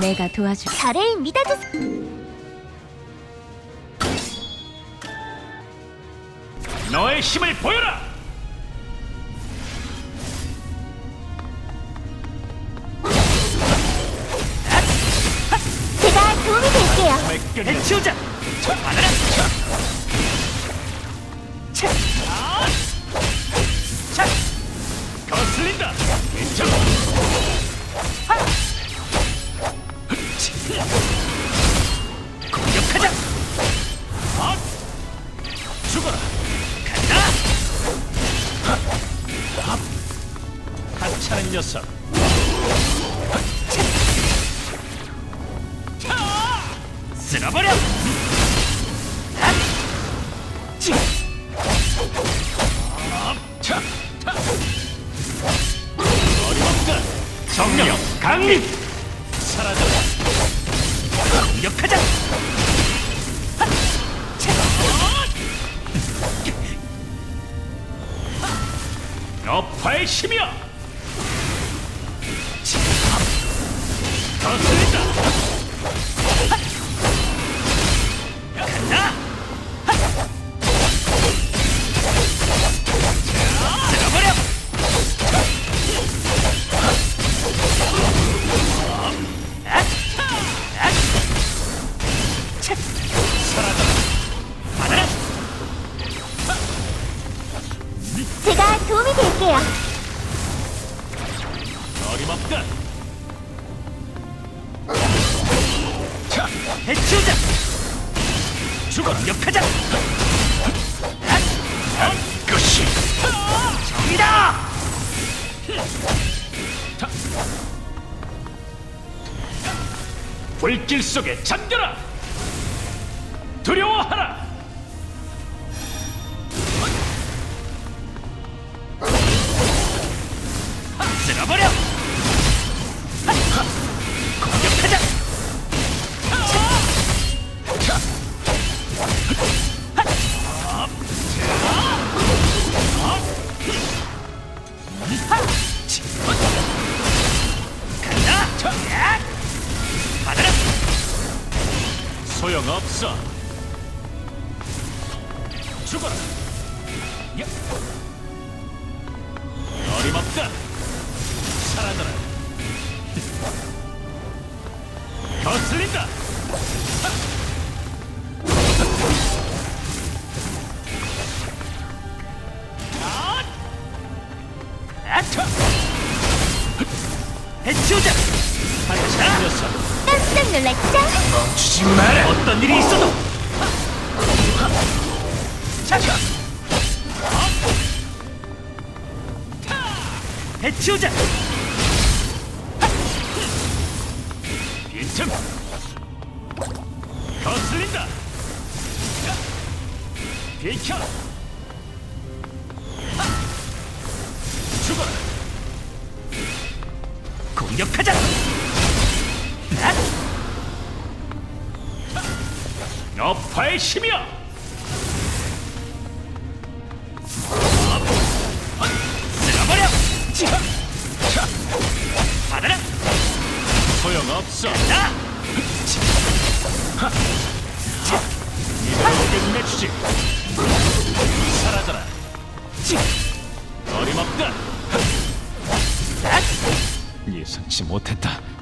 내가 도와줄. 저를 믿어주세요. 너의 힘을 보여라. 제가 도움이 될게요. 맥결 치우자. 받아라. 차. 차. 거슬린다. 괜찮아. 하. 하찮은 녀석. 쓸어버려! 아! 찌! 아! 정령 강림! 사라져라! 공격하자! 여파의 힘이야! 제가 도움이 될게요. 어림없다! 자, 해치우자! 죽어! 역하자! 것이 정이다! 불길 속에 잠겨라! 두려워하라! 받아라! 소용없어. 죽어라. 야! 어림없다. 사라져라. 거슬린다. 아! 아차! 해치우자! 놀랐죠? 멈추지 마라! 어떤 일이 있어도! 차차! 해치우자! 빈틈! 거슬린다! 비켜! 죽어라! 공격하자! 여파의 힘이야! 쓸어버려! 차! 받아라! 소용없어! 나! 이대로 끝내주지! 사라져라! 어림없다! 예상치 못했다!